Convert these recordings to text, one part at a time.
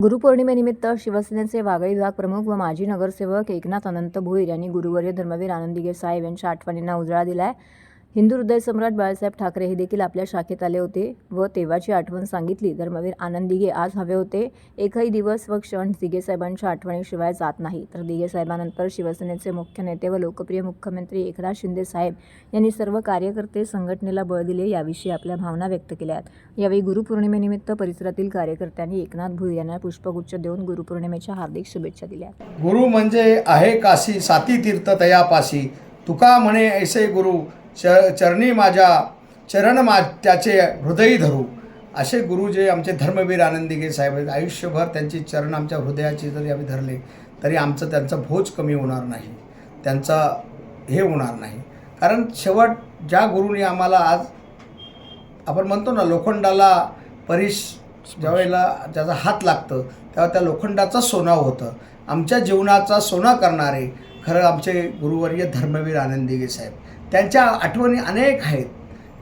गुरुपौर्णिमेनिमित्त शिवसेनेचे वागळी विभाग प्रमुख व माजी नगरसेवक एकनाथ अनंत भोईर यांनी गुरुवर्य धर्मवीर आनंदीगे साहेब यांच्या आठवणींना उजाळा दिलाय. हिंदू हृदय सम्राट बाळासाहेब ठाकरे हे देखील आपल्या शाखेत आले होते व तेव्हाची आठवण सांगितली. धर्मवीर आनंद दिघे आज हवे होते. एकही दिवस व क्षण दिघे साहेबांच्या आठवणीशिवाय जात नाही. तर दिघे साहेबांनंतर शिवसेनेचे मुख्य नेते व लोकप्रिय मुख्यमंत्री एकनाथ शिंदे साहेब यांनी सर्व कार्यकर्ते संघटनेला बळ दिले याविषयी आपल्या भावना व्यक्त केल्या आहेत. यावेळी गुरुपौर्णिमेनिमित्त परिसरातील कार्यकर्त्यांनी एकनाथ भुई यांना पुष्पगुच्छ देऊन गुरुपौर्णिमेच्या हार्दिक शुभेच्छा दिल्या. गुरु म्हणजे आहे काशी साती तीर्थ तयापाशी. तुका म्हणे ऐसे गुरु च चरणी माझ्या चरण मा त्याचे हृदयी धरू. असे गुरु जे आमचे धर्मवीर आनंदीगे साहेब आहेत. आयुष्यभर त्यांची चरण आमच्या हृदयाची जरी आम्ही धरले तरी आमचं त्यांचा भोज कमी होणार नाही. त्यांचा हे होणार नाही. कारण शेवट ज्या गुरुने आम्हाला आज आपण म्हणतो ना लोखंडाला परिश ज्यावेळेला ज्याचा हात लागतं तेव्हा त्या लोखंडाचं सोनं होतं. आमच्या जीवनाचा सोना करणारे खरं आमचे गुरुवर्य धर्मवीर आनंदीगे साहेब. त्यांच्या आठवणी अनेक आहेत.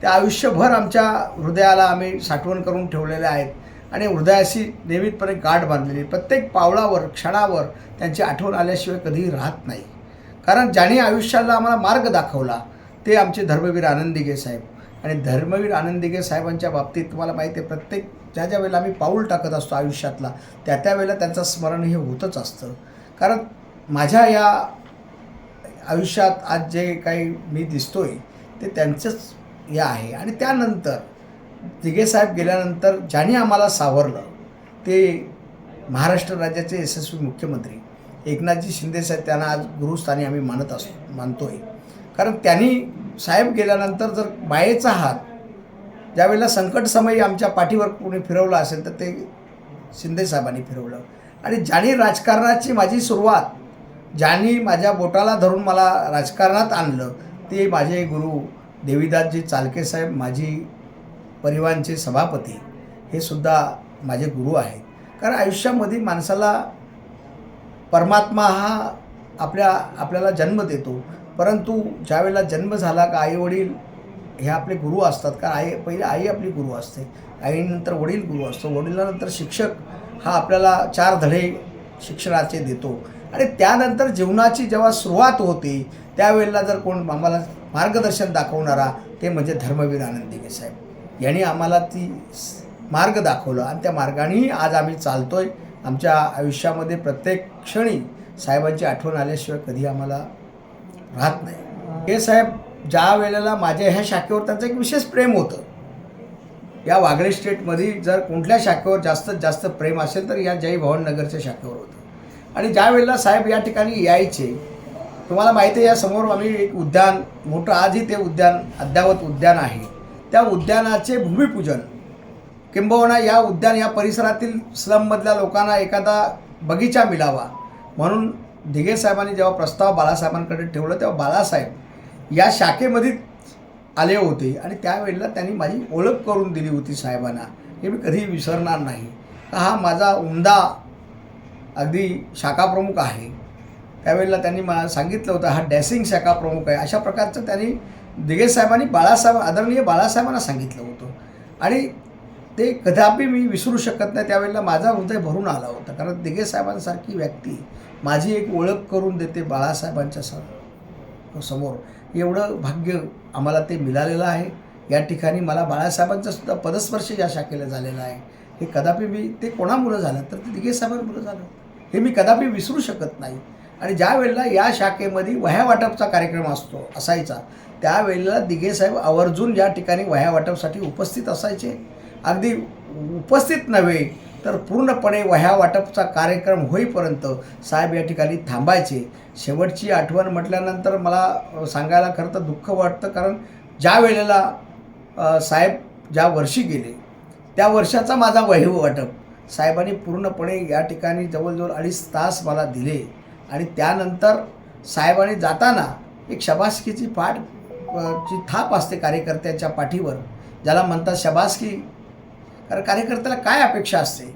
त्या आयुष्यभर आमच्या हृदयाला आम्ही साठवण करून ठेवलेल्या आहेत. आणि हृदयाशी नियमितपणे गाठ बांधलेली प्रत्येक पावलावर क्षणावर त्यांची आठवण आल्याशिवाय कधीही राहत नाही. कारण ज्याने आयुष्याला आम्हाला मार्ग दाखवला ते आमचे धर्मवीर आनंदिगे साहेब. आणि धर्मवीर आनंदिगे साहेबांच्या बाबतीत तुम्हाला माहिती आहे प्रत्येक ज्या ज्या वेळेला आम्ही पाऊल टाकत असतो आयुष्यातला त्या त्यावेळेला त्यांचं स्मरण हे होतच असतं. कारण माझ्या या आयुष्यात आज जे काही मी दिसतोय ते त्यांचंच हे आहे. आणि त्यानंतर दिघेसाहेब गेल्यानंतर ज्याने आम्हाला सावरलं ते महाराष्ट्र राज्याचे यशस्वी मुख्यमंत्री. एकनाथजी शिंदेसाहेब त्यांना आज गुरुस्थानी आम्ही मानत असतो मानतोय. कारण त्यांनी साहेब गेल्यानंतर जर मायेचा हात ज्यावेळेला संकटसमयी आमच्या पाठीवर कोणी फिरवलं असेल तर ते शिंदेसाहेबांनी फिरवलं. आणि ज्याने राजकारणाची माझी सुरुवात ज्यांनी माझ्या बोटाला धरून मला राजकारणात आणलं ते माझे गुरु देवीदासजी चालके साहेब माझी परिवारचे सभापती हे सुद्धा माझे गुरु आहेत. कारण आयुष्यामध्ये माणसाला परमात्मा हा आपल्या आपल्याला जन्म देतो. परंतु ज्यावेळेला जन्म झाला का आईवडील हे आपले गुरु असतात का आई पहिले आई आपली गुरु असते आईनंतर वडील गुरु असतो वडिलानंतर शिक्षक हा आपल्याला चार धडे शिक्षणाचे देतो. आणि त्यानंतर जीवनाची जेव्हा सुरुवात होते त्यावेळेला जर कोण आम्हाला मार्गदर्शन दाखवणारा ते म्हणजे धर्मवीर आनंदीगे साहेब. यांनी आम्हाला ती मार्ग दाखवलं आणि त्या मार्गानेही आज आम्ही चालतोय. आमच्या आयुष्यामध्ये प्रत्येक क्षणी साहेबांची आठवण आल्याशिवाय कधी आम्हाला राहत नाही. हे साहेब ज्या वेळेला माझ्या ह्या शाखेवर त्यांचं एक विशेष प्रेम होतं. या वागळे स्टेटमध्ये जर कुठल्या शाखेवर जास्तीत जास्त प्रेम असेल तर या जय भवननगरच्या शाखेवर होतं. आणि ज्या वेळेला साहेब या ठिकाणी यायचे तुम्हाला माहिती आहे या समोर आम्ही एक उद्यान मोठं आजही ते उद्यान अद्यावत उद्यान आहे. त्या उद्यानाचे भूमिपूजन. किंबहुना या उद्यान या परिसरातील स्लममधल्या लोकांना एखादा बगीचा मिळावा. म्हणून दिघे साहेबांनी जेव्हा प्रस्ताव बाळासाहेबांकडे ठेवलं तेव्हा बाळासाहेब या शाखेमध्ये आले होते आणि त्यावेळेला त्यांनी माझी ओळख करून दिली होती साहेबांना. हे मी कधीही विसरणार नाही. हा माझा उमदा अगदी शाखाप्रमुख आहे. त्यावेळेला त्यांनी मला सांगितलं होतं हा डॅसिंग शाखा प्रमुख आहे. अशा प्रकारचं त्यांनी दिगे साहेबांनी बाळासाहेब आदरणीय बाळासाहेबांना सांगितलं होतं. आणि ते कदापि मी विसरू शकत नाही त्यावेळेला माझा हृदय भरून आला होता. कारण दिगे साहेबांसारखी व्यक्ती माझी एक ओळख करून देते बाळासाहेबांच्या स समोर. एवढं भाग्य आम्हाला ते मिळालेलं आहे. या ठिकाणी मला बाळासाहेबांचा सुद्धा पदस्पर्श या शाखेला झालेला आहे. हे कदापि मी ते कोणामुळं झालं? तर ते दिगे साहेबांमुळं झालं. हे मी कदापि विसरू शकत नाही. आणि ज्या वेळेला या शाखेमध्ये वह्या वाटपचा कार्यक्रम असतो असायचा त्यावेळेला दिघेसाहेब आवर्जून या ठिकाणी वह्या वाटपसाठी उपस्थित असायचे. अगदी उपस्थित नव्हे तर पूर्णपणे वह्या वाटपचा कार्यक्रम होईपर्यंत साहेब या ठिकाणी थांबायचे. शेवटची आठवण म्हटल्यानंतर मला सांगायला खरं तर दुःख वाटतं कारण ज्या वेळेला साहेब ज्या वर्षी गेले त्या वर्षाचा माझा वही वाटप साहेबांनी पूर्णपणे या ठिकाणी जवळजवळ अडीच तास मला दिले. आणि त्यानंतर साहेबांनी जाताना एक शबासकीची पाठ ची थाप असते कार्यकर्त्याच्या पाठीवर ज्याला म्हणतात शबासकी. कारण कार्यकर्त्याला काय अपेक्षा असते?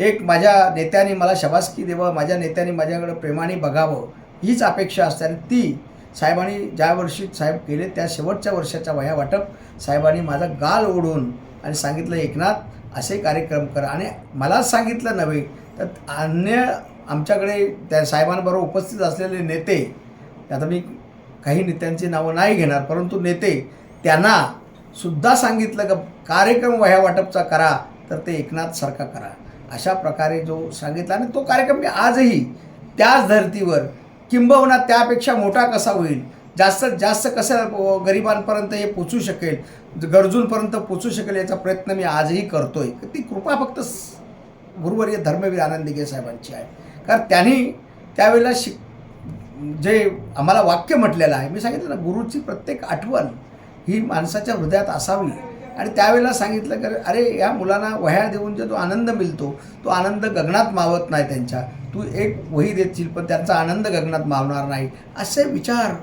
एक माझ्या नेत्याने मला शबासकी द्यावं माझ्या नेत्याने माझ्याकडं प्रेमाने बघावं हीच अपेक्षा असते. आणि ती साहेबांनी ज्या वर्षी साहेब केले त्या शेवटच्या वर्षाच्या वह्या वाटप साहेबांनी माझा गाल ओढून आणि सांगितलं एकनाथ असे कार्यक्रम करा. आणि मलाच सांगितलं नव्हे तर अन्य आमच्याकडे त्या साहेबांबरोबर उपस्थित असलेले नेते आता मी काही नेत्यांची नावं नाही घेणार परंतु नेते त्यांना सुद्धा सांगितलं का कार्यक्रम वह्या वाटपचा करा तर ते एकनाथसारखा करा. अशा प्रकारे जो सांगितला आणि तो कार्यक्रम मी आजही त्याच धर्तीवर किंबहुना त्यापेक्षा मोठा कसा होईल जास्तीत जास्त कसं गरिबांपर्यंत हे पोचू शकेल गरजूंपर्यंत पोचू शकेल याचा प्रयत्न मी आजही करतोय. ती कृपा फक्त गुरुवर्य धर्मवीर आनंद साहेबांची आहे. कारण त्यांनी त्यावेळेला शिक जे आम्हाला वाक्य म्हटलेलं आहे मी सांगितलं ना गुरुची प्रत्येक आठवण ही माणसाच्या हृदयात असावी. आणि त्यावेळेला सांगितलं की अरे या मुलांना वह्या देऊन जो तो आनंद मिळतो तो आनंद गगनात मावत नाही त्यांच्या. तू एक वही देतील पण त्यांचा आनंद गगनात मावणार नाही. असे विचार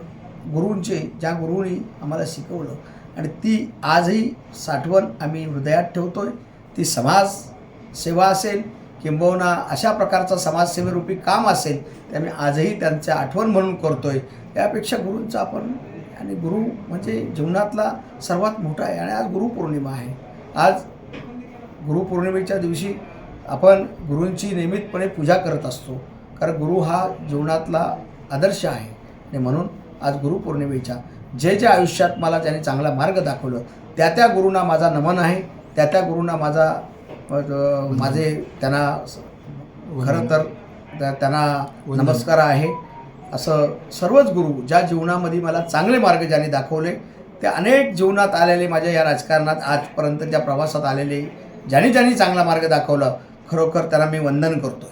गुरूंचे ज्या गुरुंनी आम्हाला शिकवलं. आणि ती आजही साठवण आम्ही हृदयात ठेवतो आहे ती समाज सेवा असेल किंबहुना अशा प्रकारचं समाजसेवेरूपी काम असेल ते आम्ही आजही त्यांचं आठवण म्हणून करतो आहे यापेक्षा गुरूंचा आपण आणि गुरु म्हणजे जीवनातला सर्वात मोठा आहे आणि आज गुरुपौर्णिमा आहे. आज गुरुपौर्णिमेच्या दिवशी आपण गुरूंची नियमितपणे पूजा करत असतो. कारण गुरु हा जीवनातला आदर्श आहे. आणि म्हणून आज गुरुपौर्णिमेच्या. जे जे आयुष्यात मला त्याने चांगला मार्ग दाखवलं त्या त्या गुरूंना माझा नमन आहे त्या त्या गुरूंना माझा माझे त्यांना खरं तर त्या- त्यांना नमस्कार आहे. असं सर्वच गुरु ज्या जीवनामध्ये मला चांगले मार्ग ज्यांनी दाखवले ते अनेक जीवनात आलेले माझ्या या राजकारणात आजपर्यंतच्या प्रवासात आलेले ज्यांनी ज्यांनी चांगला मार्ग दाखवला खरोखर त्यांना मी वंदन करतो